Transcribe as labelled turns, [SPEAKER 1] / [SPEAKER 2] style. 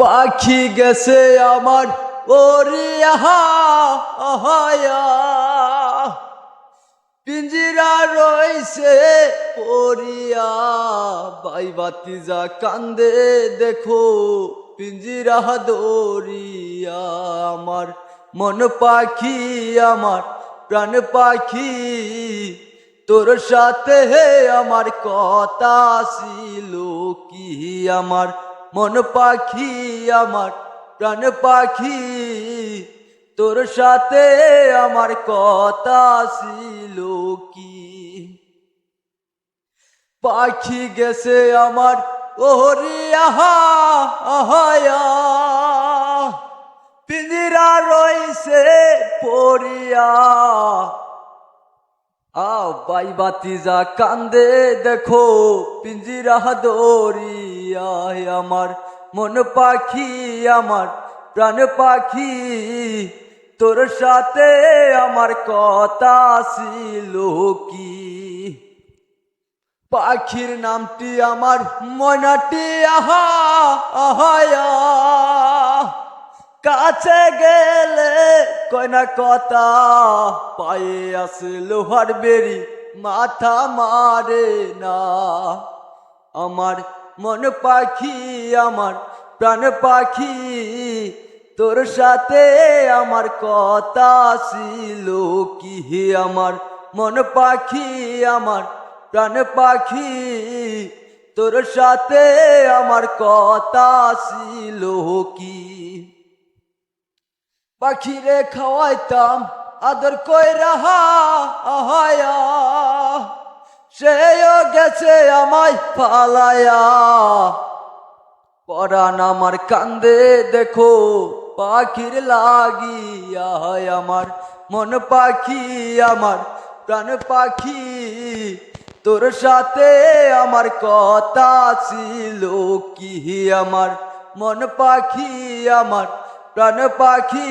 [SPEAKER 1] পাখি গেছে আমার ওরিয়া পিঞ্জিরা রইছে পরিয়া বাই বাতি যা কান্দে, দেখো পিঞ্জিরা দরিয়া আমার। মন পাখি আমার, প্রাণ পাখি, তোর সাথে আমার কথা ছিল কি আমার? মন পাখি আমার, প্রাণ পাখি, তোর সাথে আমার কথা ছিল কি? পাখি গেছে আমার ওরে আহা, আহায়া। পিঞ্জিরা রইছে পড়িয়া। আও বাই বাতি যা কান্দে দেখো পিঞ্জিরা দরিয়া আমার, মন পাখি আমার, প্রাণ পাখি। তোর সাথে আমার কথা ছিল কি? পাখির নামটি আমার মনাটি আহা, আহায়া। কাছে গেলে কয়না কথা, পায়ে আসে লোহার বেরি মাথা মারে না। আমার মন পাখি আমার, প্রাণ পাখি। তোর সাথে আমার কথা ছিল কি হে আমার? মন পাখি আমার, প্রাণ পাখি। তোর সাথে আমার কথা ছিল কি? পাখিরে খাওয়াইতাম, আদর কই রাহা আহায়া। সেও গেছে আমায় পালায়া। পরাণ আমার কান্দে, দেখো, পাখির লাগিয়া আমার। মন পাখি, আমার প্রাণ পাখি। তোর সাথে আমার কথা ছিল কি আমার? মন পাখি, আমার প্রাণ পাখি।